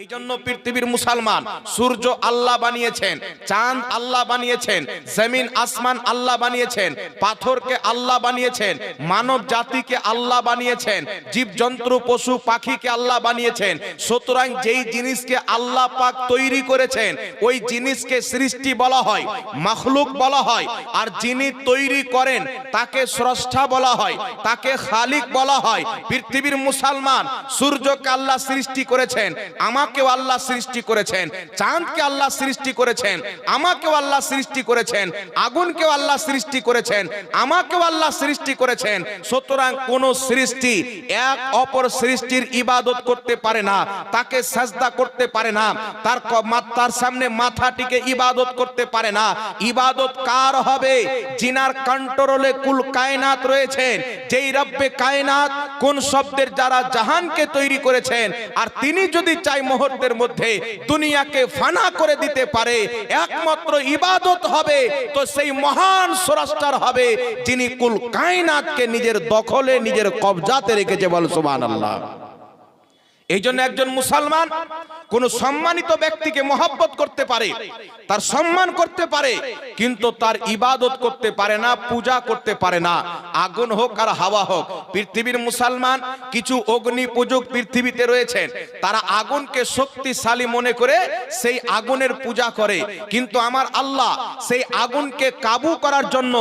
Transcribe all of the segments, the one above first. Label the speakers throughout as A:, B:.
A: এই জন্য পৃথিবীর মুসলমান, সূর্য আল্লাহ বানিয়েছেন, চাঁদ আল্লাহ বানিয়েছেন, জমিন আসমান আল্লাহ বানিয়েছেন, পাথরকে আল্লাহ বানিয়েছেন, মানব জাতিকে আল্লাহ বানিয়েছেন, জীবজন্তু, পশু, পাখিকে আল্লাহ বানিয়েছেন, সুতরাং যেই জিনিসকে আল্লাহ পাক তৈরি করেছেন, ওই জিনিসকে সৃষ্টি বলা হয়, মখলুক বলা হয়, আর যিনি তৈরি করেন, তাকে স্রষ্টা বলা হয়, তাকে খালিক বলা হয়। পৃথিবীর মুসলমান সূর্যকে আল্লাহ সৃষ্টি করেছেন আমাকেও আল্লাহ সৃষ্টি করেছেন। চাঁদকে আল্লাহ সৃষ্টি করেছেন। আমাকেও আল্লাহ সৃষ্টি করেছেন। আগুনকেও আল্লাহ সৃষ্টি করেছেন। আমাকেও আল্লাহ সৃষ্টি করেছেন। সুতরাং কোন সৃষ্টি এক অপর সৃষ্টির ইবাদত করতে পারে না, তাকে সাজদা করতে পারে না, তার তার সামনে মাথাটিকে ইবাদত করতে পারে না। ইবাদত কার হবে? জিনার কন্ট্রোলে কুল কায়নাত রয়েছেন। যেই রব্বে কায়নাত, কোন শব্দের যারা জাহানকে তৈরি করেছেন, আর তিনি যদি চাই মুহূর্তের মধ্যে দুনিয়াকে ফানা করে দিতে পারে, একমাত্র ইবাদত হবে, তো সেই মহান স্রষ্টার হবে, যিনি কুল কায়নাতকে নিজের দখলে, নিজের কবজাতে রেখেছে বল সুবহানাল্লাহ। এই জন্য একজন মুসলমান কোন সম্মানিত ব্যক্তিকে মহব্বত করতে পারে, তার সম্মান করতে পারে, কিন্তু তার ইবাদত করতে পারে না, পূজা করতে পারে না। আগুন হোক আর হাওয়া হোক, পৃথিবীর মুসলমান কিছু অগ্নি পূজক পৃথিবীতে রয়েছেন। তারা আগুনকে শক্তিশালী মনে করে সেই আগুনের পূজা করে। কিন্তু আমার আল্লাহ সেই আগুনকে কাবু করার জন্য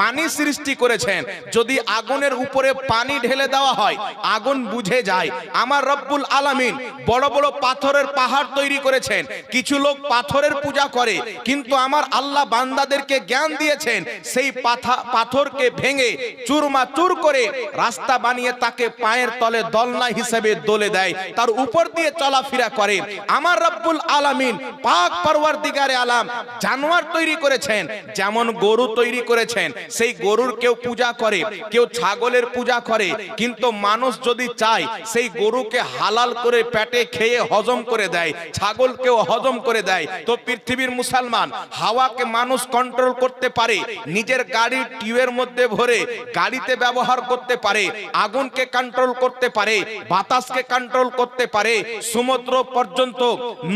A: পানি সৃষ্টি করেছেন। যদি আগুনের উপরে পানি ঢেলে দেওয়া হয়, আগুন বুঝে যায়। আমার রব্বুল আলামিন বড় বড় পাথরের পাহাড় তৈরি করেছেন। কিছু লোক পাথরের পূজা করে, কিন্তু আমার আল্লাহ বান্দাদেরকে জ্ঞান দিয়েছেন, সেই পাথা, পাথরকে ভেঙে চুরমাচুর করে রাস্তা বানিয়ে তাকে পায়ের তলে দলনা হিসেবে দলে দেয়, তার উপর দিয়ে চলাফেরা করে। আমার রব্বুল আলামিন পাক পরওয়ার দিগারে আলাম জানোয়ার তৈরি করেছেন, যেমন গরু তৈরি করেছেন, সেই গরুর কেউ পূজা করে, কেউ ছাগলের পূজা করে, কিন্তু মানুষ যদি চায়, সেই গরুকে হালাল করে পেটে খেয়ে হজম করে দেয়, ছাগলকেও হজম করে দেয়। তো পৃথিবীর মুসলমান, হাওয়াকে মানুষ কন্ট্রোল করতে পারে, নিজের গাড়ির টিউবের মধ্যে ভরে গাড়িতে ব্যবহার করতে পারে, আগুনকে কন্ট্রোল করতে পারে, বাতাসকে কন্ট্রোল করতে পারে, সমুদ্র পর্যন্ত,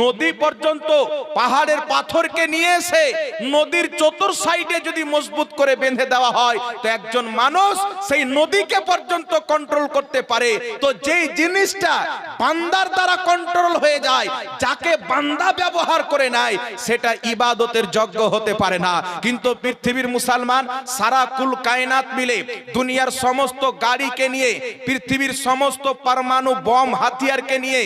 A: নদী পর্যন্ত, পাহাড়ের পাথরকে নিয়ে এসে নদীর চতুর সাইডে যদি মজবুত করে বেঁধে দেওয়া হয়, তো একজন মানুষ সেই নদীকে পর্যন্ত কন্ট্রোল করতে পারে। তো যেই জিনিসটা বান্দার দ্বারা কন্ট্রোল হয়ে যায় যাকে বান্দা ব্যবহার করে নেয় সেটা ইবাদতের যোগ্য হতে পারে না। কিন্তু পৃথিবীর মুসলমান সারা কুল কায়নাত মিলে দুনিয়ার সমস্ত গাড়িকে নিয়ে, পৃথিবীর সমস্ত পরমাণু বম হাতিয়ারকে নিয়ে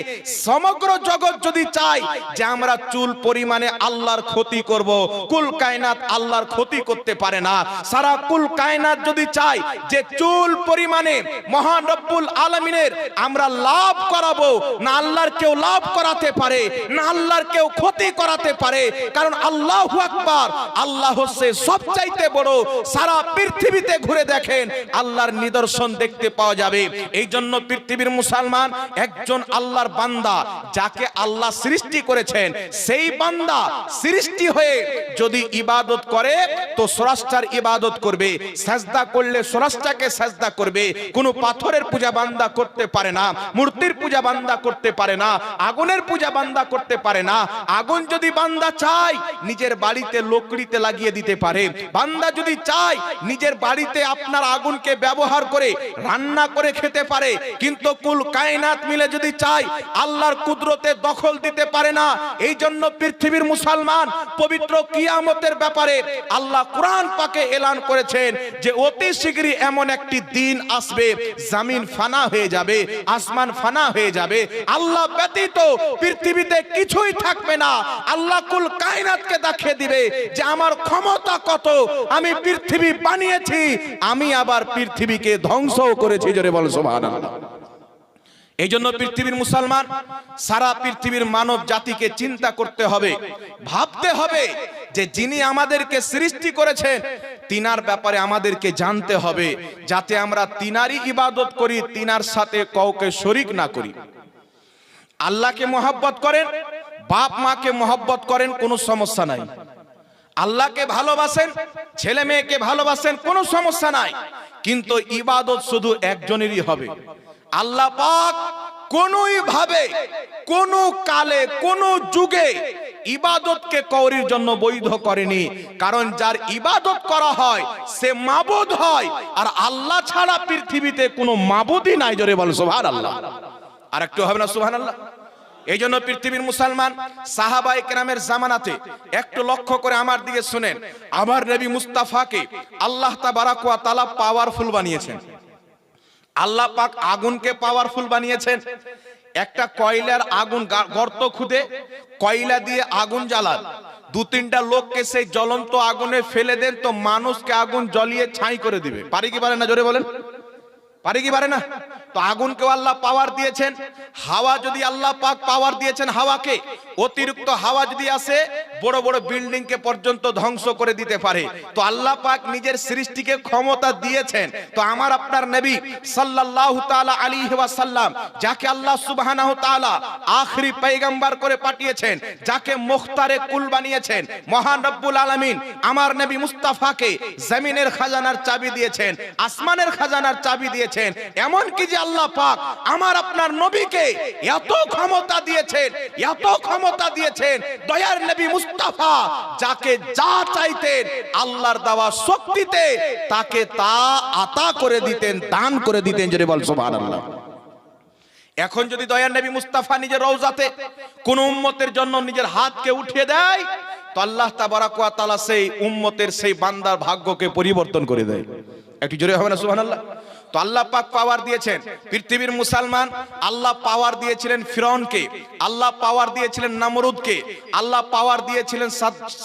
A: সমগ্র জগৎ যদি চায় যে আমরা চুল পরিমাণে আল্লাহর ক্ষতি করব, কুল কায়নাত আল্লাহর ক্ষতি করতে পারে না। সারা কুল কায়নাত যদি চায় যে চুল পরিমাণে মহান রব্বুল আলমিনের আমরা লাভ করাবো, না আল্লাহর কেউ লাভ করাতে পারে, না আল্লাহর কেউ ক্ষতি করাতে পারে। কারণ আল্লাহ আকবার, আল্লাহ হচ্ছে সবচাইতে বড়, সারা পৃথিবীতে ঘুরে দেখেন, আল্লাহর নিদর্শন দেখতে পাওয়া যাবে। এই জন্য পৃথিবীর মুসলমান একজন আল্লাহর বান্দা, যাকে আল্লাহ সৃষ্টি করেছেন, সেই বান্দা সৃষ্টি হয়ে যদি ইবাদত করে, তো স্রষ্টার ইবাদত করবে। সাজদা করলে স্রষ্টাকে সাজদা করবে। কোনো পাথরের পূজা বান্দা করতে পারে না, মূর্তির পূজা বান্দা করতে পারে না, আগুনের পূজা বান্দা করতে পারে না। আগুন যদি বান্দা চায়, নিজের বাড়িতে লোকড়িতে লাগিয়ে দিতে পারে। বান্দা যদি চায়, নিজের বাড়িতে আপনার আগুনকে ব্যবহার করে, রান্না করে খেতে পারে। কিন্তু কুল কায়নাত মিলে যদি চায়, আল্লাহর কুদরতে দখল দিতে পারে না। এই জন্য পৃথিবীর মুসলমান পবিত্র কিয়ামতের ব্যাপারে আল্লাহ কোরআন পাকে এলান করেছেন যে অতি শীঘ্রই এমন একটি দিন আসবে। জামিন ফানা হয়ে যাবে, আসমান ফানা হয়ে যাবে। আল্লাহ ব্যতীত পৃথিবীতে কিছুই থাকবে না। আল্লাহ কুল কায়নাতকে দেখিয়ে দিবে যে আমার ক্ষমতা কত, আমি পৃথিবী বানিয়েছি, আমি আবার পৃথিবীকে ধ্বংসও করেছি, জোরে বল সুবহানাল্লাহ। এই জন্য পৃথিবীর মুসলমান, সারা পৃথিবীর মানব জাতিকে চিন্তা করতে হবে, ভাবতে হবে যে যিনি আমাদেরকে সৃষ্টি করেছেন, তিনার ব্যাপারে আমাদেরকে জানতে হবে, যাতে আমরা তিনারই ইবাদত করি, তিনার সাথে কাউকে শরিক না করি। আল্লাহকে মোহাব্বত করেন, বাপ মাকে মোহাব্বত করেন, কোনো সমস্যা নাই। আল্লাহকে ভালোবাসেন, ছেলে মেয়েকে ভালোবাসেন, কোনো সমস্যা নাই। কিন্তু ইবাদত শুধু একজনেরই হবে। আল্লাহ পাক কোনই ভাবে, কোন কালে, কোন যুগে ইবাদতকে কৌরির জন্য বৈধ করেনি। কারণ যার ইবাদত করা হয়, সে মাবুদ হয়। আর আল্লাহ ছাড়া পৃথিবীতে কোনো মাবুদই নাই, জোরে বল সুবহান আল্লাহ আর একটু হবে না সুবহান আল্লাহ এই জন্য পৃথিবীর মুসলমান সাহাবাই কেরামের জামানাতে একটু লক্ষ্য করে আমার দিকে শুনেন। আমার নবী মুস্তাফাকে আল্লাহ তাবারাকুয়া তালা পাওয়ারফুল বানিয়েছেন। আল্লাহ পাক আগুনকে পাওয়ারফুল বানিয়েছেন। একটা কয়লার আগুন গর্ত খুদে, কয়লা দিয়ে আগুন জ্বালান। দু তিনটা লোককে সেই জ্বলন্ত আগুনে ফেলে দেন, তো মানুষকে আগুন জ্বলিয়ে ছাই করে দিবে। পারে কি পারে না জোরে বলেন? পারে কি পারে না? তো আগুনকেও আল্লাহ পাওয়ার দিয়েছেন। হাওয়া যদি আল্লাহ পাক পাওয়ার দিয়েছেন হাওয়াকে, অতিরিক্ত হাওয়া যদি আসে, বড় বড় বিল্ডিং কে পর্যন্ত ধ্বংস করে দিতে পারে। তো আল্লাহ পাক নিজের সৃষ্টিকে ক্ষমতা দিয়েছেন। তো আমার আপনার নবী সাল্লাল্লাহু তাআলা আলাইহি ওয়াসাল্লাম, যাকে আল্লাহ সুবহানাহু তাআলা আখরি পয়গম্বর করে পাঠিয়েছেন, যাকে মুখতারে কুল বানিয়েছেন, মহান রব্বুল আলামিন আমার নবী মুস্তাফাকে জমিনের খাজানার চাবি দিয়েছেন, আসমানের খাজানার চাবি দিয়েছেন। এমন কি যে আল্লাহ পাক আমার আপনার নবীকে এত ক্ষমতা দিয়েছেন, এত ক্ষমতা দিয়েছেন, দয়ার নবী মুস্তাফা, যাকে যা চাইতেন, আল্লাহর দেওয়া শক্তিতে তাকে তা আতা করে দিতেন, দান করে দিতেন যদি বল সুবহানাল্লাহ। এখন যদি দয়ার নবী মুস্তাফা নিজের রওজাতে কোন উম্মতের জন্য নিজের হাতকে উঠিয়ে দেয়, তো আল্লাহ তাবারাক ওয়া তাআলা সেই উম্মতের সেই বান্দার ভাগ্যকে পরিবর্তন করে দেয়। একটু জোরে হবে না সুবহানাল্লাহ? তো আল্লাহ পাক পাওয়ার দিয়েছেন। পৃথিবীর মুসলমান, আল্লাহ পাওয়ার দিয়েছিলেন ফিরৌনকে আল্লাহ পাওয়ার দিয়েছিলেন নামরুদকে, আল্লাহ পাওয়ার দিয়েছিলেন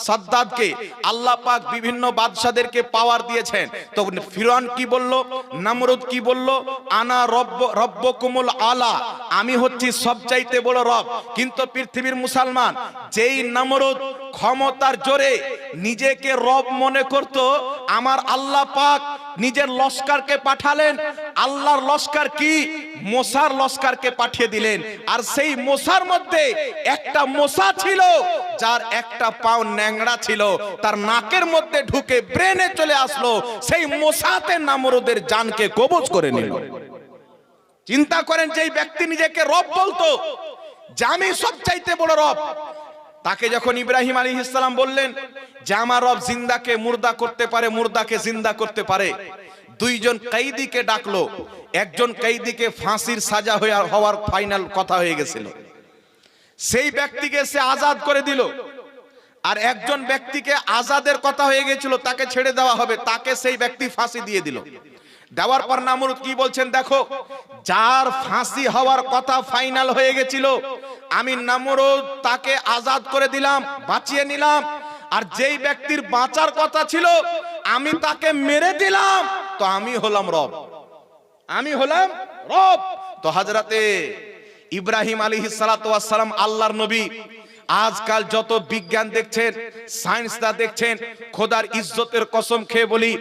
A: সাদ্দাদকে, আল্লাহ পাক বিভিন্ন বাদশাদেরকে পাওয়ার দিয়েছেন। তো ফিরৌন কি বলল, নামরুদ কি বলল, আনা রব্ব রব্বকুমুল আলা, আমি হচ্ছি সবচাইতে বড় রব। কিন্তু পৃথিবীর মুসলমান, যেই নামরুদ ক্ষমতার জোরে নিজেকে রব মনে করত, আমার আল্লাহ পাক নিজের লস্কারকে পাঠালেন। আল্লাহর লস্কার কি? মোসার লস্কারকে পাঠিয়ে দিলেন। আর সেই মোসার মধ্যে একটা মোসা ছিল, যার একটা পাও ন্যাংড়া ছিল। তার নাকের মধ্যে ঢুকে ব্রেনে চলে আসলো। সেই মোসাতে নামরুদের জানকে কবজ করে নিল। চিন্তা করেন যেই ব্যক্তি নিজেকে রব বলতো। যে আমি সবচাইতে বড় রব। তাকে যখন ইব্রাহিম আলী ইসলাম বললেন যে আমার রব জিন্দাকে মুর্দা করতে পারে, মুর্দাকে জিন্দা করতে পারে, দুইজন কয়েদিকে ডাকলো। একজন কয়েদিকে ফাঁসির সাজা হয়ে হওয়ার ফাইনাল কথা হয়ে গেছিল। সেই ব্যক্তিকে সে আজাদ করে দিল। আর একজন ব্যক্তিকে আজাদের কথা হয়ে গেছিল, তাকে ছেড়ে দেওয়া হবে, তাকে সেই ব্যক্তি ফাঁসি দিয়ে দিল। দেওয়ার পর নামরুদ কি বলছেন দেখো, যার ফাঁসি হওয়ার কথা ফাইনাল হয়ে গেছিল, আমি নামরুদ তাকে আজাদ করে দিলাম, বাঁচিয়ে নিলাম, আর যেই ব্যক্তির বাঁচার কথা ছিল, আমি তাকে মেরে দিলাম, তো আমি হলাম রব। আমি হলাম রব। তো হাজরাতে ইব্রাহিম আলী সালাম, আল্লাহর নবী আজকাল যত বিজ্ঞান দেখছেন সায়েন্সটা দেখছেন, খোদার ইজ্জতের কসম খেয়ে বলি,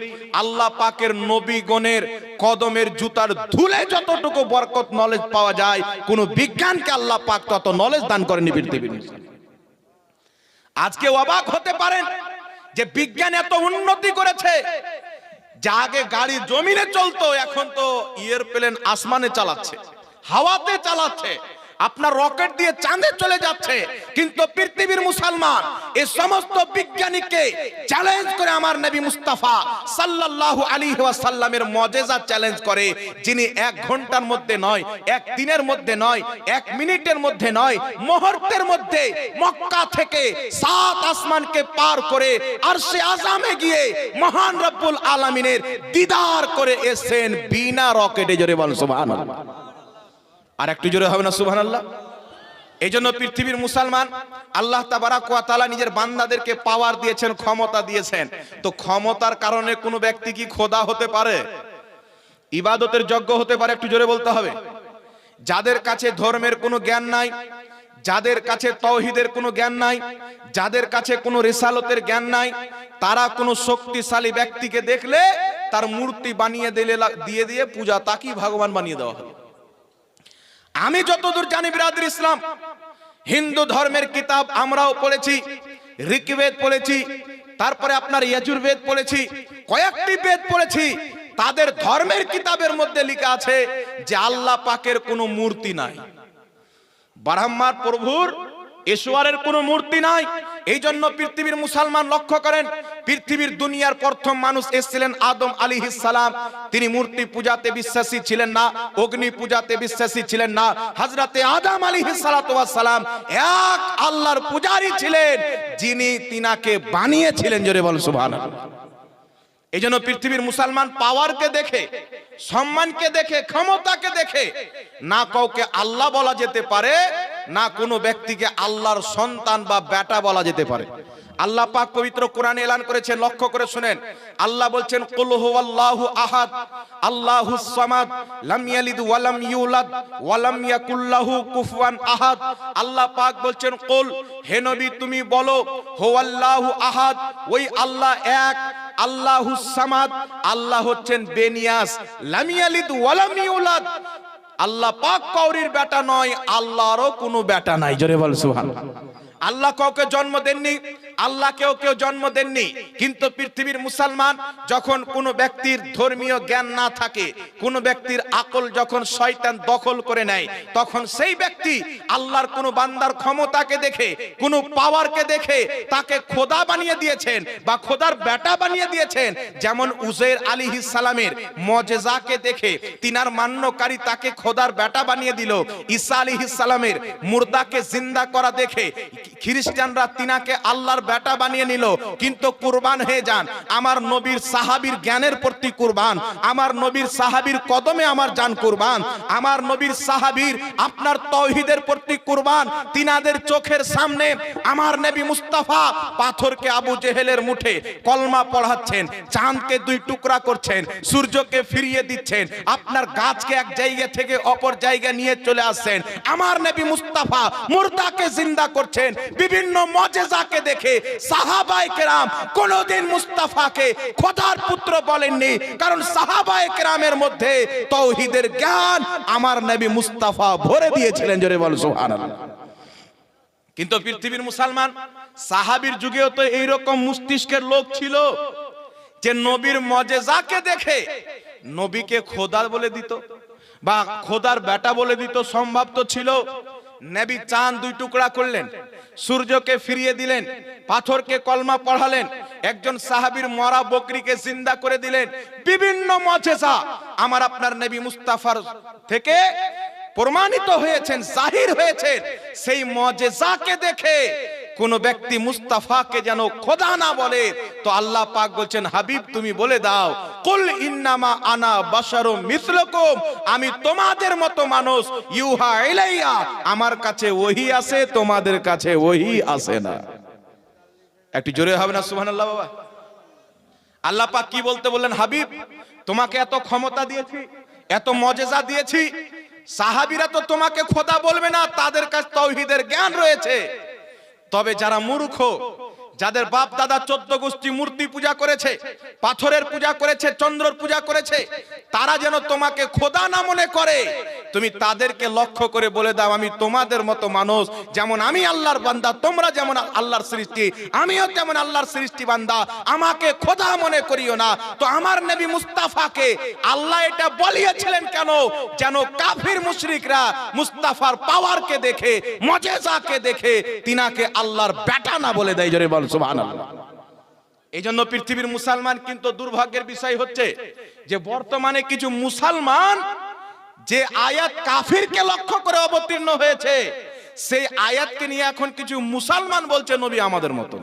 A: আল্লাহ পাকের নবী গণের কদমের জুতার ধুলে যতটুকু বরকত নলেজ পাওয়া যায়, কোন বিজ্ঞানকে আল্লাহ পাক তত নলেজ দান করেনি পৃথিবীর আজকে অবাক হতে পারেন যে বিজ্ঞান এত উন্নতি করেছে, যা আগে গাড়ি জমিনে চলতো, এখন তো এয়ারপ্লেন আসমানে চালাচ্ছে, হাওয়াতে চালাচ্ছে। আপনার রকেট দিয়ে চাঁদে চলে যাচ্ছে। কিন্তু পৃথিবীর মুসলমান এই সমস্ত বিজ্ঞানীকে চ্যালেঞ্জ করে আমার নবী মুস্তাফা সাল্লাল্লাহু আলাইহি ওয়াসাল্লামের মজেজা চ্যালেঞ্জ করে, যিনি এক ঘণ্টার মধ্যে নয়, এক দিনের মধ্যে নয়, এক মিনিটের মধ্যে নয়, মুহূর্তের মধ্যে মক্কা থেকে সাত আসমানকে পার করে আর সে আজামে গিয়ে মহান রব্বুল আলামিনের দিদার করে এসেন বিনা রকেটে। জোরে বল সুবহানাল্লাহ। আর একটু জোরে হবে না, সুবহানাল্লাহ? এই জন্য পৃথিবীর মুসলমান আল্লাহ তাবারাক ওয়া তাআলা নিজের বান্দাদেরকে পাওয়ার দিয়েছেন, ক্ষমতা দিয়েছেন। তো ক্ষমতার কারণে কোনো ব্যক্তি কি খোদা হতে পারে? ইবাদতের যজ্ঞ হতে পারে, একটু জোরে বলতে হবে। যাদের কাছে ধর্মের কোনো জ্ঞান নাই, যাদের কাছে তৌহিদের কোনো জ্ঞান নাই, যাদের কাছে কোনো রিসালতের জ্ঞান নাই, তারা কোনো শক্তিশালী ব্যক্তিকে দেখলে তার মূর্তি বানিয়ে দিলে দিয়ে দিয়ে পূজা তাকেই ভগবান বানিয়ে দেওয়া হবে আমি যতদূর জানি, বিরাদের ইসলাম, হিন্দু ধর্মের কিতাব আমরাও পড়েছি, ঋগ্বেদ পড়েছি, তারপরে আপনার ইয়াজুর্বেদ পড়েছি, কয়েকটি বেদ পড়েছি, তাদের ধর্মের কিতাবের মধ্যে লেখা আছে যে আল্লাহ পাকের কোনো মূর্তি নাই। ব্রাহ্মার প্রভুর ঈশ্বরের কোনো মূর্তি নাই। এই জন্য পৃথিবীর মুসলমান লক্ষ্য করেন, পৃথিবীর দুনিয়ার প্রথম মানুষ এসেছিলেন আদম আলী সালাম। তিনি মূর্তি পূজাতে বিশ্বাসী ছিলেন না, অগ্নি পূজাতে বিশ্বাসী ছিলেন না। হাজরাতে আদম আলী সালাম এক আল্লাহর পূজারী ছিলেন, যিনি তিনাকে বানিয়েছিলেন, জোরে বল সুবহান এই জন্য পৃথিবীর মুসলমান পাওয়ারকে দেখে, সম্মানকে দেখে, ক্ষমতাকে দেখে, না কাউকে আল্লাহ বলা যেতে পারে না কোনো ব্যক্তিকে আল্লাহর সন্তান বা বেটা বলা যেতে পারে। আল্লাহ পাক পবিত্র কোরআনে এলান করেছেন, লক্ষ্য করে শুনেন। আল্লাহ বলছেন, কুল হুয়াল্লাহু আহাদ আল্লাহুস সামাদ, লাম ইয়ালিদ ওয়া লাম ইউলাদ ওয়া লাম ইয়াকুল কুফুয়ান আহাদ। আল্লাহ পাক বলছেন, কুল, হে নবী, তুমি বলো, হুয়াল্লাহু আহাদ, ওই আল্লাহ এক, আল্লাহু সামাদ, আল্লাহ হচ্ছেন বেনিয়াস লাম ইয়ালিদ ওয়া লাম ইউলাদ। আল্লাহ পাক কৌরির বেটা নয়, আল্লাহরও কোনো বেটা নাই। জোরে বল সুহান আল্লাহ কাউকে জন্ম দেননি আল্লাহ কেউ কেউ জন্ম দেননি। কিন্তু পৃথিবীর মুসলমান যখন কোনো ব্যক্তির ধর্মীয় জ্ঞান না থাকে, কোন ব্যক্তির আকল যখন শয়তান দখল করে নেয়, তখন সেই ব্যক্তি আল্লাহর কোন বান্দার ক্ষমতাকে দেখে, কোন পাওয়ারকে দেখে তাকে খোদা বানিয়ে দিয়েছেন বা খোদার বেটা বানিয়ে দিয়েছেন। যেমন উজের আলী সালামের মজেজাকে দেখে তিনার মান্যকারী তাকে খোদার বেটা বানিয়ে দিল। ঈসা আলী সালামের মুর্দাকে জিন্দা করা দেখে খ্রিস্টানরা তিনাকে আল্লাহর বেটা বানিয়ে নিল, কিন্তু কুরবান হয়ে যান। আমার নবীর সাহাবীর জ্ঞানের প্রতি কুরবান, আমার নবীর সাহাবীর কদমে আমার জান কুরবান, আমার নবীর সাহাবীর আপনার তৌহিদের প্রতি কুরবান, তিনাদের চোখের সামনে আমার নবী মুস্তাফা পাথরকে আবু জেহেলের মুঠে কলমা পড়াচ্ছেন, চাঁদকে দুই টুকরা করছেন, সূর্যকে ফিরিয়ে দিচ্ছেন, আপনার গাছকে এক জায়গা থেকে অপর জায়গা নিয়ে চলে আসছেন, আমার নবী মুস্তাফা মুর্দাকে জিন্দা করছেন, বিভিন্ন মজেজাকে দেখে সাহাবায়ে কেরাম কোনোদিন মুস্তাফাকে খোদার পুত্র বলেননি। কারণ সাহাবায়ে কেরামের মধ্যে তৌহিদের জ্ঞান আমার নবী মুস্তাফা ভরে দিয়েছিলেন, জোরে বল কিন্তু পৃথিবীর মুসলমান সাহাবীর যুগেও তো এইরকম মস্তিষ্কের লোক ছিল যে নবীর মজেজাকে দেখে নবীকে খোদার বলে দিত বা খোদার বেটা বলে দিত, সম্ভব তো ছিল নবী চাঁদ দুই টুকরা করলেন, সূর্যকে ফিরিয়ে দিলেন, পাথরকে কলমা পড়ালেন, একজন সাহাবীর মরা বকরিকে জিন্দা করে দিলেন, বিভিন্ন মজেসা আমার আপনার নবী মুস্তাফার থেকে প্রমাণিত হয়েছেন, জাহির হয়েছেন, সেই মজেসাকে দেখে কোন ব্যক্তি মুস্তাফাকে যেন খোদা না বলে, তো আল্লাহ পাক বলছেন, হাবিব, তুমি বলে দাও, কুল ইন্নামা আনা বাশারু মিসলুকুম, আমি তোমাদের মতো মানুষ, ইউহা ইলাইয়া আমার কাছে ওহি আছে, তোমাদের কাছে ওহি আছে না। একটু জোরে হবে না, সুবহানাল্লাহ বাবা। আল্লাহ পাক কি বলতে বললেন, হাবিব, তোমাকে এত ক্ষমতা দিয়েছি, এত মজেজা দিয়েছি, সাহাবীরা তো তোমাকে খোদা বলবে না, তাদের কাছে তৌহিদের জ্ঞান রয়েছে। তবে যারা মূর্খ যাদের বাপ দাদা চোদ্দ গোষ্ঠী মূর্তি পূজা করেছে, পাথরের পূজা করেছে, চন্দ্রর পূজা করেছে, তারা যেন তোমাকে খোদা না মনে করে। তুমি তাদেরকে লক্ষ্য করে বলে দাও, আমি তোমাদের মতো মানুষ, যেমন আমি আল্লাহর বান্দা, তোমরা যেমন আল্লাহর সৃষ্টি, আমিও তেমন আল্লাহর সৃষ্টি বান্দা, আমাকে খোদা মনে করিও না। তো আমার নবী মুস্তাফাকে আল্লাহ এটা বলিয়েছিলেন কেন? যেন কাফির মুশরিকরা মুস্তাফার পাওয়ারকে দেখে, মজেজাকে দেখে, তিনাকে আল্লাহর বেটা না বলে দেয়, জোরে বল। সুবহানাল্লাহ। এই জন্য পৃথিবীর মুসলমান কিন্তু দুর্ভাগ্যের বিষয় হচ্ছে যে বর্তমানে কিছু মুসলমান যে আয়াত কাফিরকে লক্ষ্য করে অবতীর্ণ হয়েছে, সেই আয়াতকে নিয়ে এখন কিছু মুসলমান বলছে নবী আমাদের মতন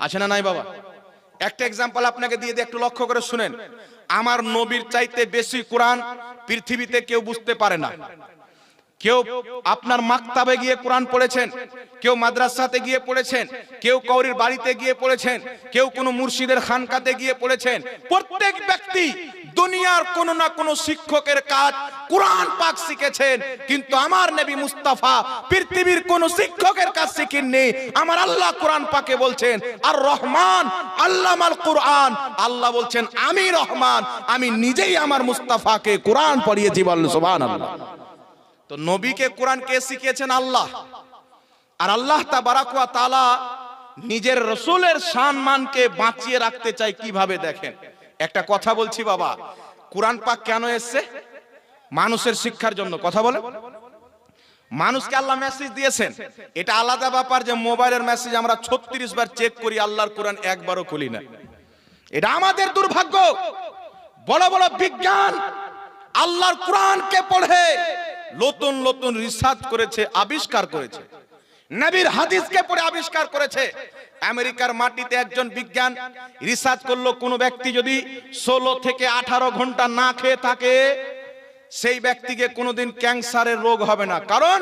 A: আছে না নাই বাবা? একটা এক্সাম্পল আপনাকে দিয়ে দিয়ে একটু লক্ষ্য করে শুনেন। আমার নবীর চাইতে বেশি কোরআন পৃথিবীতে কেউ বুঝতে পারে না। কেউ আপনার মাকতাবে গিয়ে কোরআন পড়েছেন, কেউ মাদ্রাসাতে গিয়ে পড়েছেন, কেউ কৌরির বাড়িতে গিয়ে পড়েছেন, কেউ কোনো মুর্শিদের খানকাতে গিয়ে পড়েছেন, প্রত্যেক ব্যক্তি দুনিয়ার কোনো না কোনো শিক্ষকের কাজ কোরআন পাক শিখেছেন, কিন্তু আমার নবী মুস্তাফা পৃথিবীর কোন শিক্ষকের কাজ শিখেননি, আমার আল্লাহ কোরআন পাকে বলছেন, আর রহমান আল্লামাল কোরআন। আল্লাহ বলছেন, আমি রহমান, আমি নিজেই আমার মুস্তাফাকে কোরআন পড়িয়েছি বল সুবহানাল্লাহ। তো নবীকে কোরআন কে শিখিয়েছেন আল্লাহ। আর আল্লাহ তাবারাকুয়া তালা নিজের রসুলের সম্মানকে বাঁচিয়ে রাখতে চাই কীভাবে দেখেন? একটা কথা বলছি বাবা, কোরআন পাক কেন এসছে? মানুষের শিক্ষার জন্য, কথা বলে। মানুষকে আল্লাহ মেসেজ দিয়েছেন। এটা আলাদা ব্যাপার যে মোবাইলের মেসেজ আমরা ছত্রিশ বার চেক করি, আল্লাহর কোরআন একবারও খুলি না। এটা আমাদের দুর্ভাগ্য। বড় বড় বিজ্ঞান আল্লাহর কোরআনকে পড়ে নতুন নতুন রিসার্চ করেছে, আবিষ্কার করেছে। নবীর হাদিসকে পড়ে আবিষ্কার করেছে। আমেরিকার মাটিতে একজন বিজ্ঞান রিসার্চ করল, কোনো ব্যক্তি যদি ষোলো থেকে আঠারো ঘণ্টা না খেয়ে থাকে সেই ব্যক্তিকে কোনোদিন ক্যান্সারের রোগ হবে না। কারণ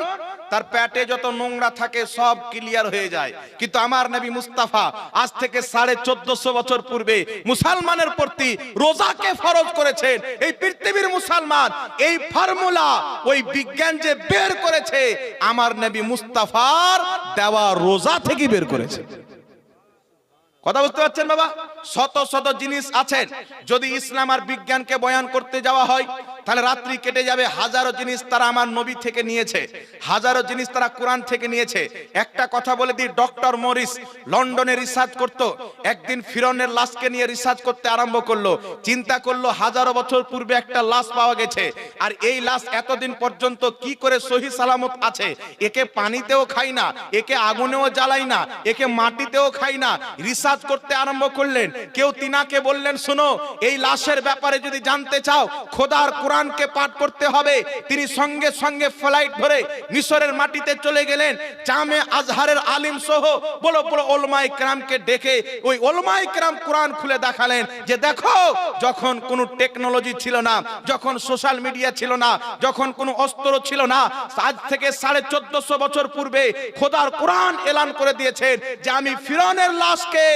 A: তার পেটে যত নোংরা থাকে সব ক্লিয়ার হয়ে যায়। কিন্তু আমার নবী মুস্তাফা আজ থেকে সাড়ে চোদ্দশো বছর পূর্বে মুসলমানের প্রতি রোজাকে ফরজ করেছেন। এই পৃথিবীর মুসলমান এই ফর্মুলা, ওই বিজ্ঞান যে বের করেছে, আমার নবী মুস্তাফার দেওয়া রোজা থেকে বের করেছে। কথা বুঝতে পারছেন বাবা? শত শত জিনিস আছেন। যদি ইসলাম আর বিজ্ঞানকে বয়ান করতে যাওয়া হয় তাহলে রাত্রি কেটে যাবে, হাজারো জিনিস তারা আমার নবী থেকে নিয়েছে, হাজারো জিনিস তারা কোরআন থেকে নিয়েছে। একটা কথা বলে দিই, ডক্টর মরিস লন্ডনে রিসার্চ করত, একদিন ফিরনের লাশকে নিয়ে রিসার্চ করতে আরম্ভ করল, চিন্তা করল হাজারো বছর পূর্বে একটা লাশ পাওয়া গেছে, আর এই লাশ এতদিন পর্যন্ত কি করে সহি সালামত আছে? একে পানিতেও খাই না, একে আগুনেও জ্বালাই না, একে মাটিতেও খাই না। রিসার্চ করতে আরম্ভ করলেন, কেউ তিনাকে বললেন, শোনো, এই লাশের ব্যাপারে যদি জানতে চাও, খোদার কোরআনকে পাঠ করতে হবে। তিনি সঙ্গে সঙ্গে ফ্লাইট ধরে মিশরের মাটিতে চলে গেলেন। জামে আজহারের আলিম সহ বড় বড় ওলমাই ক্রামকে ডেকে ওই ওলমাই ক্রাম কোরআন খুলে দেখালেন যে দেখো, যখন কোনো টেকনোলজি ছিল না, যখন সোশ্যাল মিডিয়া ছিল না, যখন কোনো অস্ত্র ছিল না, আজ থেকে সাড়ে চোদ্দশো বছর পূর্বে খোদার কোরআন এলান করে দিয়েছেন যে আমি ফিরনের লাশকে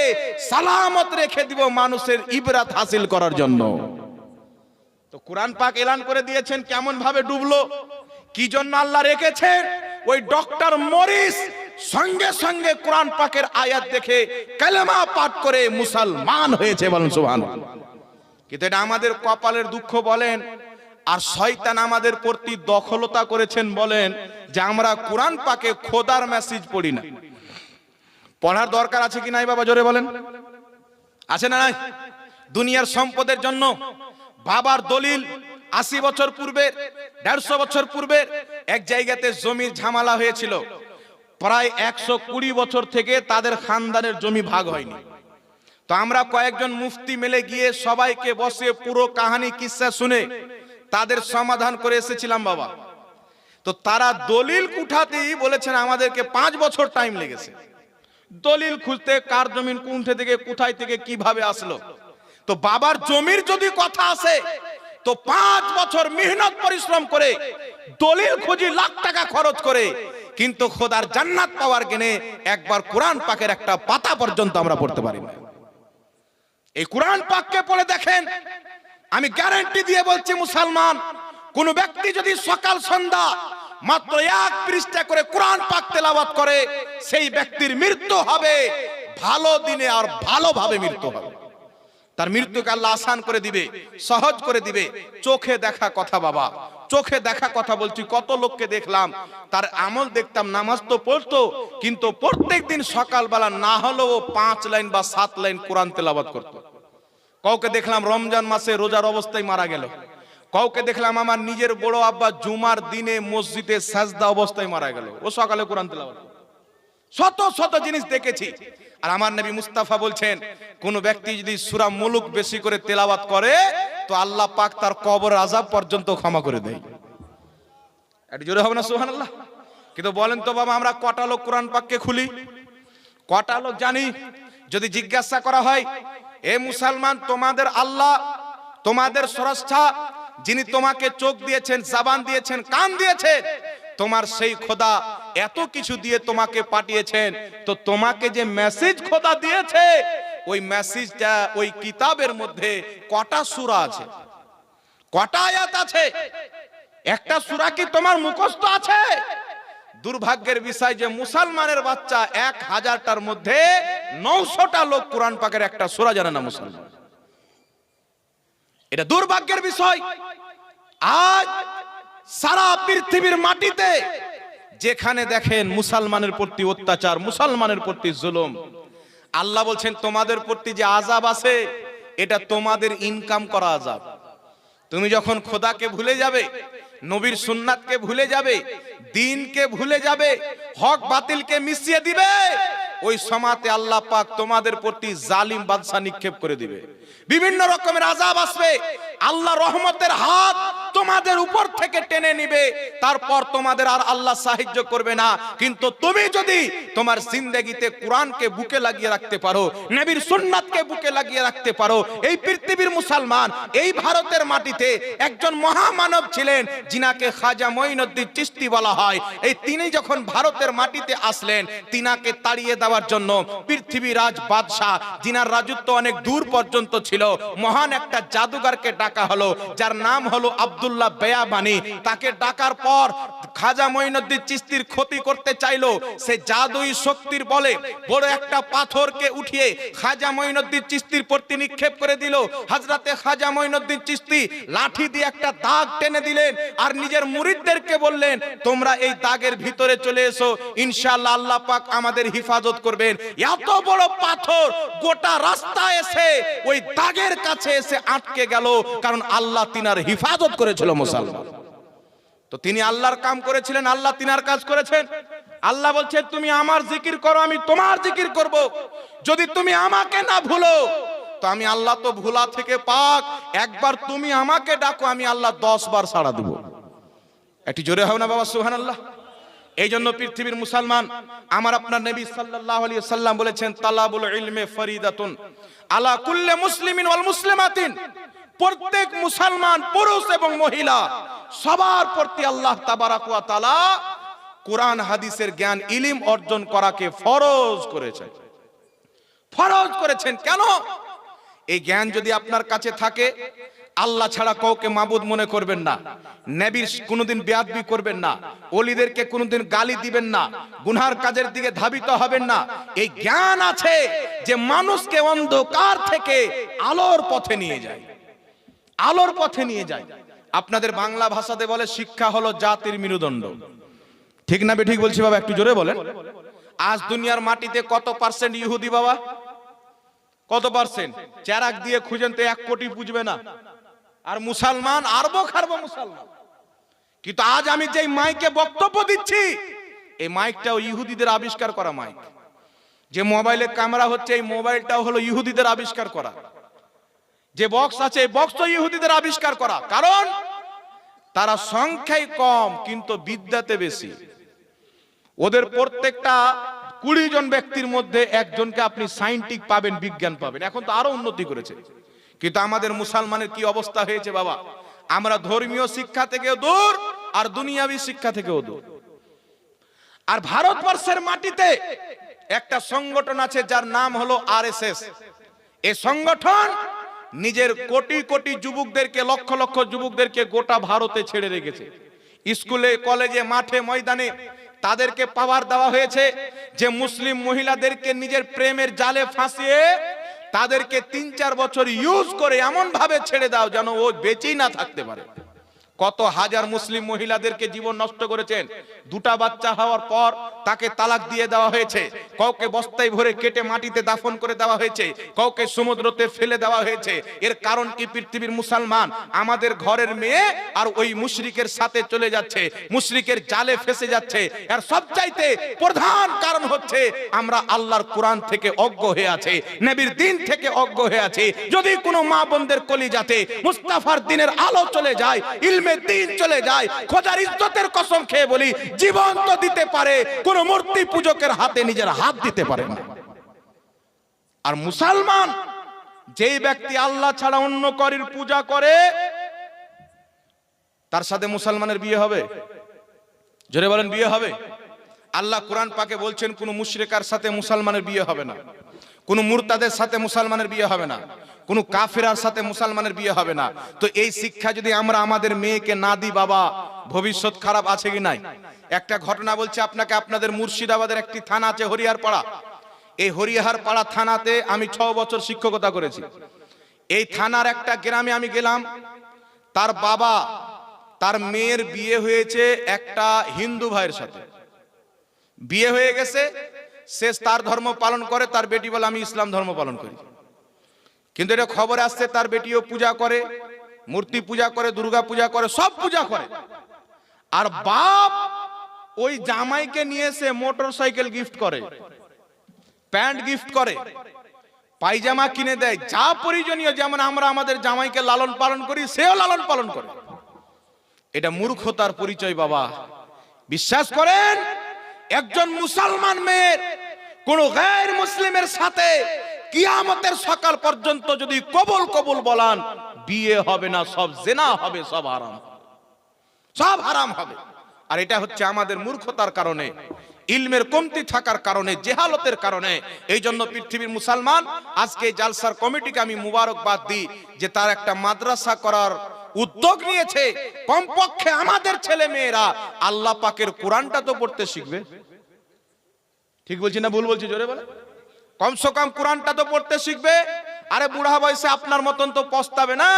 A: সালামত রেখে দিব মানুষের ইবরাত হাসিল করার জন্য। তো কোরআন পাক এলান করে দিয়েছেন কেমন ভাবে ডুবলো? কি জন্য আল্লাহ রেখেছেন? ওই ডক্টর মরিস সঙ্গে সঙ্গে কোরআন পাকের আয়াত দেখে কালেমা পাঠ করে মুসলমান হয়েছে বলেন সুবহানাল্লাহ। কিন্তু এটা আমাদের কপালের দুঃখ বলেন, আর শয়তান আমাদের প্রতি দখলতা করেছেন বলেন যে আমরা কোরআন পাকে খোদার মেসেজ পড়ি না। পড়ার দরকার আছে কি নাই বাবা, জোরে বলেন? আছে না নাই? দুনিয়ার সম্পদের জন্য বাবার দলিল আশি বছর পূর্বে, দেড়শো বছর পূর্বে এক জায়গাতে জমির ঝামেলা হয়েছিল। প্রায় একশো কুড়ি বছর থেকে তাদের খানদানের জমি ভাগ হয়নি। তো আমরা কয়েকজন মুফতি মেলে গিয়ে সবাইকে বসে পুরো কাহানি কিসসা শুনে তাদের সমাধান করে এসেছিলাম বাবা। তো তারা দলিল কুঠাতেই বলেছেন আমাদেরকে পাঁচ বছর টাইম লেগেছে। দলিল খুঁজতে কার জমিন কুণ্ঠে থেকে, কোথায় থেকে, কীভাবে আসলো? তো বাবার জমির যদি কথা আসে, তো পাঁচ বছর মেহনত পরিশ্রম করে, দলিল খুঁজি লাখ টাকা খরচ করে, কিন্তু খোদার জান্নাত পাওয়ার গেনে একবার কোরআন পাকের একটা পাতা পর্যন্ত আমরা পড়তে পারি না। এই কোরআন পাককে পড়ে দেখেন, আমি গ্যারান্টি দিয়ে বলছি মুসলমান, কোন ব্যক্তি যদি সকাল, সন্ধ্যা মাত্র এক পৃষ্ঠা করে কোরআন পাক তেলাওয়াত করে, সেই ব্যক্তির মৃত্যু হবে, ভালো দিনে আর ভালোভাবে মৃত্যু হবে। তার মৃত্যুকে আল্লাহ আসান করে দিবে, সহজ করে দিবে। চোখে দেখা কথা বাবা, চোখে দেখা কথা বলছি কত লোককে দেখলাম, তার আমল দেখতাম, নামাজ তো পড়তো, কিন্তু প্রত্যেক দিন সকালবেলা না হলেও পাঁচ লাইন বা সাত লাইন কোরআন তেলাবাদ করতো। কাউকে দেখলাম রমজান মাসে রোজার অবস্থায় মারা গেল। কাউকে দেখলাম আমার নিজের বড় আব্বা জুমার দিনে মসজিদে সাজদা অবস্থায় মারা গেল। ও সকালে কোরআন করতো। শত শত জিনিস দেখেছি। আর আমার নবী মুস্তাফা বলছেন, কোন ব্যক্তি যদি সূরা মুলুক বেশি করে তেলাওয়াত করে, তো আল্লাহ পাক তার কবর আজাব পর্যন্ত ক্ষমা করে দেয়। একটু জোরে হবে না, সুবহানাল্লাহ? কিন্তু বলেন তো বাবা, আমরা কটা লোক কোরআন পাককে খুলি? কটা লোক জানি, যদি জিজ্ঞাসা করা হয়, এ মুসলমান, তোমাদের আল্লাহ, তোমাদের স্রষ্টা, যিনি তোমাকে চোখ দিয়েছেন, জাবান দিয়েছেন, কান দিয়েছেন তোমার সেই খোদা এত কিছু দিয়ে তোমাকে পাঠিয়েছেন, তো তোমাকে যে মেসেজ খোদা দিয়েছে, ওই মেসেজটা ওই কিতাবের মধ্যে কটা সূরা আছে? কটা আয়াত আছে? একটা সূরা কি তোমার মুখস্থ আছে? দুর্ভাগ্যের বিষয় যে মুসলমানের বাচ্চা এক হাজারটার মধ্যে নৌশোটা লোক কোরআন পাকের একটা সূরা জানে না মুসলমান। এটা দুর্ভাগ্যের বিষয়। আজ সারা পৃথিবীর মাটিতে, যেখানে দেখেন মুসলমানের প্রতি অত্যাচার, মুসলমানের প্রতি জুলুম। আল্লাহ বলছেন, তোমাদের প্রতি যে আজাব আছে, এটা তোমাদের ইনকাম করা আজাব তুমি যখন খোদাকে ভুলে যাবে, নবীর সুন্নাতকে ভুলে যাবে, দিনকে ভুলে যাবে, হক বাতিলকে মিশিয়ে দিবে, ওই সমাতে আল্লাহ পাক তোমাদের প্রতি জালিম বাদশা নিক্ষেপ করে দিবে। বিভিন্ন রকমের আজাব আসবে। আল্লাহ রহমতের হাত তোমাদের উপর থেকে টেনে নিবে, তারপর তোমাদের আর আল্লাহ সাহায্য করবে না। কিন্তু তুমি যদি তোমার জিন্দেগিতে কোরআনকে বুকে লাগিয়ে রাখতে পারো, নবীর সুন্নাতকে বুকে লাগিয়ে রাখতে পারো, এই পৃথিবীর মুসলমান, এই ভারতের মাটিতে একজন মহামানব ছিলেন, যিনাকে খাজা মঈনুদ্দিন চিস্তি বলা হয়। এই তিনি যখন ভারতের মাটিতে আসলেন, তিনাকে তাড়িয়ে দেওয়ার জন্য পৃথিবী রাজ বাদশাহ, যিনার রাজত্ব অনেক দূর পর্যন্ত ছিল, মহান একটা জাদুগারকে ডাকা হলো, যার নাম হলো আব্দুল্লাহ বেয়াবানি তাকে ডাকার পর খাজা মঈনুদ্দিন চিস্তির ক্ষতি করতে চাইলো। সে জাদুই শক্তির বলে বড় একটা পাথরকে উঠিয়ে খাজা মঈনুদ্দিন চিস্তির প্রতি নিক্ষেপ করে দিল। হাজরাতে খাজা মঈনুদ্দিন চিস্তি লাঠি দিয়ে একটা দাগ টেনে দিলেন আর নিজের মুরিদদেরকে বললেন, তোমরা এই দাগের ভিতরে চলে এসো, ইনশাআল্লাহ আল্লাহ পাক আমাদের হিফাজত করবেন। এত বড় পাথর গোটা রাস্তা এসে ওই দাগের কাছে এসে আটকে গেল, কারণ আল্লাহ তিনার হিফাজত করেছিল মুসলমান তো তিনি আল্লাহর কাম করেছিলেন, আল্লাহ তিনার কাজ করেছেন। আল্লাহ বলছে, তুমি আমার জিকির করো, আমি তোমার জিকির করব। যদি তুমি আমাকে না ভুলো, তো আমি আল্লাহ তো ভুলা থেকে পাক। একবার তুমি আমাকে ডাকো, আমি আল্লাহ দশ বার সাড়া দেব। একটি জোরে হবে না বাবা সুহান আল্লাহ এই জন্য পৃথিবীর মুসলমান, আমার আপনার নবী সাল্লাল্লাহু আলাইহি সাল্লাম বলেছেন, তালাবুল ইলমে ফরিদাতুন আলা কুল্লে মুসলিমিন ওয়াল মুসলিমাতিন। প্রত্যেক মুসলমান, পুরুষ এবং মহিলা, সবার প্রতি আল্লাহ তাবারাক ওয়া তাআলা কোরআন, হাদিসের জ্ঞান, ইলিম অর্জন করাকে ফরজ করেছেন। ফরজ করেছেন কেন? এই জ্ঞান যদি আপনার কাছে থাকে, আল্লাহ ছাড়া কাউকে মাবুদ মনে করবেন না। নবীর কোনোদিন বেয়াদবি করবেন না। ওলিদেরকে কোনোদিন গালি দিবেন না। গুনহার কাজের দিকে ধাবিত হবেন না। এই জ্ঞান আছে যে মানুষকে অন্ধকার থেকে আলোর পথে নিয়ে যায়। আলোর পথে নিয়ে যায়। আপনাদের বাংলা ভাষাতে বলে শিক্ষা হলো জাতির মেরুদণ্ড। ঠিক না ঠিক বলছি বাবা, একটু জোরে বলেন। আজ দুনিয়ার মাটিতে কত পার্সেন্ট ইহুদি বাবা? কত পার্সেন্ট? চেরাক দিয়ে খুঁজেন তো এক কোটি বুঝবে না। আর মুসলমান আরবো খারবো মুসলমান। কিন্তু আজ আমি যেই মাইকে বক্তব্য দিচ্ছি, এই মাইকটাও ইহুদিদের আবিষ্কার করা মাইক। যে মোবাইলে ক্যামেরা হচ্ছে, এই মোবাইলটাও হলো ইহুদিদের আবিষ্কার করা। যে বক্স আছে বক্স তো ইহুদিদের আবিষ্কার করা। কারণ তারা সংখ্যায় কম, কিন্তু বিদ্যাতে বেশি। ওদের প্রত্যেকটা কুড়ি জন ব্যক্তির মধ্যে একজনকে আপনি সাইন্টিক পাবেন, বিজ্ঞান পাবেন। এখন তো আরও উন্নতি করেছে। কিন্তু আমাদের মুসলমানের কি অবস্থা হয়েছে বাবা? আমরা ধর্মীয় শিক্ষা থেকেও দূর, আর দুনিয়াবি শিক্ষা থেকেও দূর। আর ভারতবর্ষের মাটিতে একটা সংগঠন আছে, যার নাম হলো আরএসএস এই সংগঠন নিজের কোটি কোটি যুবকদেরকে, লক্ষ লক্ষ যুবকদেরকে গোটা ভারতে ছেড়ে রেখেছে। স্কুলে, কলেজে, মাঠে, ময়দানে তাদেরকে পাওয়ার দেওয়া হয়েছে যে মুসলিম মহিলাদেরকে নিজের প্রেমের জালে ফাঁসিয়ে তাদেরকে তিন চার বছর ইউজ করে এমন ভাবে ছেড়ে দাও যেন ও বেঁচেই না থাকতে পারে। কত হাজার মুসলিম মহিলাদেরকে জীবন নষ্ট করেছেন। দুটা বাচ্চা হওয়ার পর তাকে তালাক দিয়ে দেওয়া হয়েছে। কাউকে বস্তায় ভরে কেটে মাটিতে দাফন করে দেওয়া হয়েছে। কাউকে সমুদ্রতে ফেলে দেওয়া হয়েছে। এর কারণ কি পৃথিবীর মুসলমান? আমাদের ঘরের মেয়ে আর ওই মুশরিকের সাথে চলে যাচ্ছে। মুশরিকের জালে ফেসে যাচ্ছে। আর সবচাইতে প্রধান কারণ হচ্ছে আমরা আল্লাহর কোরআন থেকে অজ্ঞ হয়ে আছে। নবীর দিন থেকে অজ্ঞ হয়ে আছে। যদি কোনো মা বোনদের কলি যাতে মুস্তাফার দিনের আলো চলে যায়, ইলমে দিন চলে যায়। খোদার ইজ্জতের কসম খেয়ে বলি, জীবন তো দিতে পারে, কোন মূর্তি পূজকের হাতে নিজের হাত দিতে পারে না। আর মুসলমান, যেই ব্যক্তি আল্লাহ ছাড়া অন্য করির পূজা করে, তার সাথে মুসলমানের বিয়ে হবে। জোরে বলেন, বিয়ে হবে। আল্লাহ কোরআন পাকে বলছেন, কোন মুশরিকার সাথে মুসলমানের বিয়ে হবে না। কোন মুরতাদের সাথে মুসলমানের বিয়ে হবে না। কোন কাফেরার সাথে মুসলমানের বিয়ে হবে না। তো এই শিক্ষা যদি আমরা আমাদের মেয়েকে না দিই, বাবা, ভবিষ্যৎ খারাপ আছে কি নাই? একটা ঘটনা বলছে আপনাকে, আপনাদের মুর্শিদাবাদের একটি থানা আছে হরিয়ার পাড়া এই হরিয়ার পাড়া থানাতে আমি ছ বছর শিক্ষকতা করেছি। এই থানার একটা গ্রামে আমি গেলাম। তার বাবা, তার মেয়ের বিয়ে হয়েছে একটা হিন্দু ভাইয়ের সাথে। বিয়ে হয়ে গেছে, সে তার ধর্ম পালন করে, তার বেটি বলে আমি ইসলাম ধর্ম পালন করি। কিন্তু এটা খবর আসছে, তার বেটিও পূজা করে, মূর্তি পূজা করে, দুর্গা পূজা করে, সব পূজা করে। আর বাপ ওই জামাইকে নিয়ে এসে মোটর সাইকেল গিফট করে, প্যান্ট গিফট করে, পায়জামা কিনে দেয়, যা প্রয়োজনীয়, যেমন আমরা আমাদের জামাইকে লালন পালন করি, সেও লালন পালন করে। এটা মূর্খতার পরিচয়, বাবা। বিশ্বাস করেন, একজন মুসলমান মেয়ের, কোন গায়ের মুসলিমের সাথে কিয়ামতের সকাল পর্যন্ত যদি কবল কবল বলান, বিয়ে হবে না, সব জেনা হবে, সব হারাম সব হারাম হবে। আর এটা হচ্ছে আমাদের মূর্খতার কারণে, ইলমের কমতি থাকার কারণে, জেহালতের কারণে। এই জন্য পৃথিবীর মুসলমান, আজকে জালসার কমিটিকে আমি মুবারকবাদ দিই যে তার একটা মাদ্রাসা করার উদ্যোগ নিয়েছে। কমপক্ষে আমাদের ছেলে মেয়েরা, আল্লাহ পাকের কোরআনটা তো পড়তে শিখবে। ঠিক বলছি না ভুল বলছি? জোরে বলে কমসে কম কোরআনটা তো পড়তে শিখবে। আরে বুড়া বয়সে আপনার মতন তো পস্তাবে না।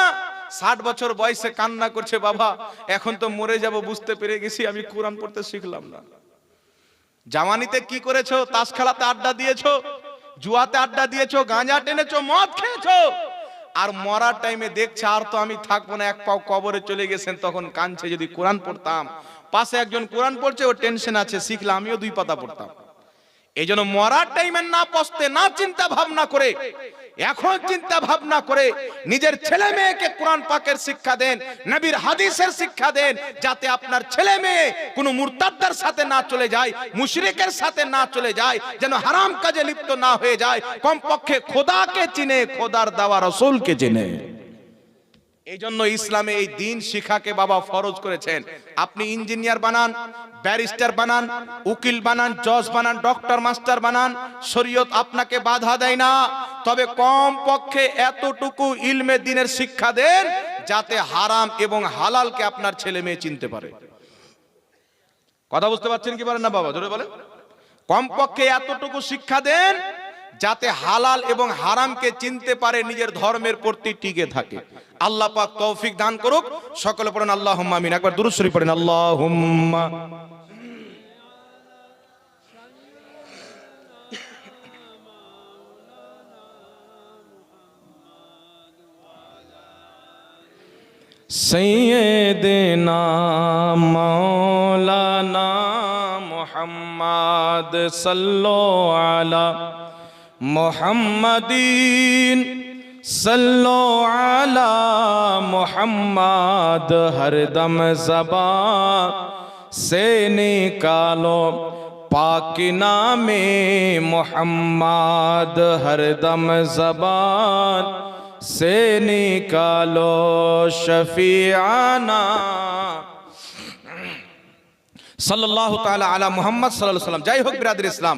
A: ষাট বছর বয়সে কান্না করছে বাবা। এখন তো মরে যাব, বুঝতে পেরে গেছি আমি কোরআন পড়তে শিখলাম না। জামানিতে কি করেছ? তাস খেলাতে আড্ডা দিয়েছ? জুয়াতে আড্ডা দিয়েছ? গাঁজা টেনেছো? মদ খেয়েছো? আর মরার টাইমে দেখছে আর তো আমি থাকব না, এক পাও কবরে চলে গেছেন, তখন কানছে যদি কোরআন পড়তাম। পাশে একজন কোরআন পড়ছে ও টেনশন আছে, শিখলে আমিও দুই পাতা পড়তাম। এই জন্য মরার টাইমে না পস্তে, না চিন্তা ভাবনা করে, এখন চিন্তা ভাবনা করে নিজের ছেলে মেয়েকে কোরআন পাকের শিক্ষা দেন, নবীর হাদিসের শিক্ষা দেন, যাতে আপনার ছেলে মেয়ে কোনো মুরতাদ্দার সাথে না চলে যায়, মুশরিকের সাথে না চলে যায়, যেন হারাম কাজে লিপ্ত না হয়ে যায়, কমপক্ষে খোদাকে চিনে, খোদার দেওয়া রসুলকে চিনে। এই জন্য ইসলামে এই দিন শিখাকে বাবা ফরজ করেছেন। আপনি ইঞ্জিনিয়ার বানান, ব্যারিস্টার বানান, উকিল বানান, জজ বানান, ডক্টর, মাস্টার বানান, শরীয়ত আপনাকে বাধা দেয় না। তবে কম পক্ষে এতটুকু ইলমে দিনের শিক্ষা দেন যাতে হারাম এবং হালালকে আপনার ছেলে মেয়ে চিনতে পারে। কথা বুঝতে পারছেন কি পারেন না বাবা? জোরে বলে কমপক্ষে এতটুকু শিক্ষা দেন যাতে হালাল এবং হারামকে চিনতে পারে নিজের ধর্মের প্রতি টিকে থাকে। আল্লাহ পাক তৌফিক দান করুক। সকলে পড়েন আল্লাহ আমিন। একবার দুরুদ শরীফ পড়েন আল্লাহ সৈয়দনা মৌলানা মোহাম্মদ সাল্লো আলা মোহাম্মদিন সল্লো আলা মোহাম্মদ হরদম জবা সে নিকালো পাক নামে মোহাম্মদ হরদম জবান, সে নিকালো শফিয়ানা। সাল্লাহ তালা আলা মোহাম্মদ সাল্লাহ সাল্লাম যাই হোক, বিরাদের ইসলাম।